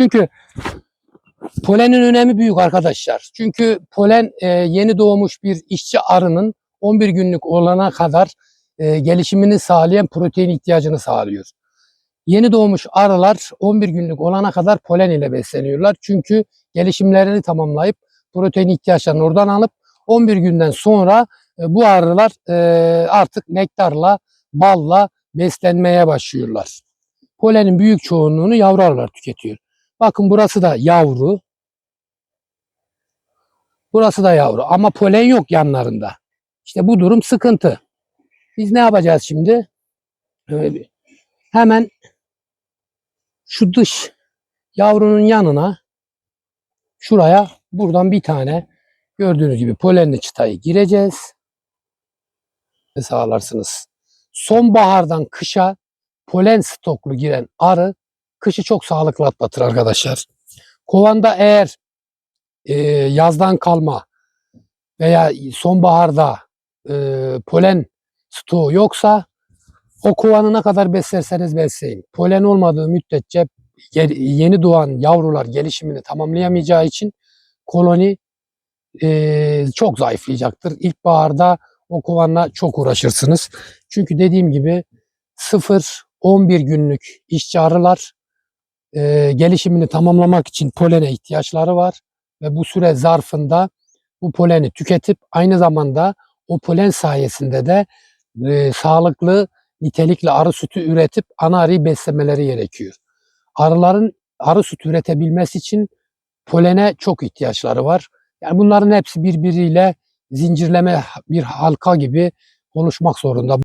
Çünkü polenin önemi büyük arkadaşlar. Çünkü polen e, yeni doğmuş bir işçi arının 11 günlük olana kadar e, gelişimini sağlayan protein ihtiyacını sağlıyor. Yeni doğmuş arılar 11 günlük olana kadar polen ile besleniyorlar. Çünkü gelişimlerini tamamlayıp protein ihtiyaçlarını oradan alıp 11 günden sonra e, bu arılar e, artık nektarla, balla beslenmeye başlıyorlar. Polenin büyük çoğunluğunu yavru arılar tüketiyor. Bakın burası da yavru. Burası da yavru ama polen yok yanlarında. İşte bu durum sıkıntı. Biz ne yapacağız şimdi? Ee, Hemen şu dış yavrunun yanına şuraya buradan bir tane gördüğünüz gibi polenli çıtayı gireceğiz. Sağlarsınız. Sonbahardan kışa polen stoklu giren arı kışı çok sağlıklı atlatır arkadaşlar. Kovanda eğer e, yazdan kalma veya sonbaharda e, polen stoğu yoksa o kovanı ne kadar beslerseniz besleyin. Polen olmadığı müddetçe yeni doğan yavrular gelişimini tamamlayamayacağı için koloni e, çok zayıflayacaktır. İlkbaharda o kovanla çok uğraşırsınız. Çünkü dediğim gibi 0-11 günlük işçi arılar e, gelişimini tamamlamak için polene ihtiyaçları var ve bu süre zarfında bu poleni tüketip aynı zamanda o polen sayesinde de e, sağlıklı nitelikli arı sütü üretip ana arıyı beslemeleri gerekiyor. Arıların arı sütü üretebilmesi için polene çok ihtiyaçları var. Yani bunların hepsi birbiriyle zincirleme bir halka gibi oluşmak zorunda.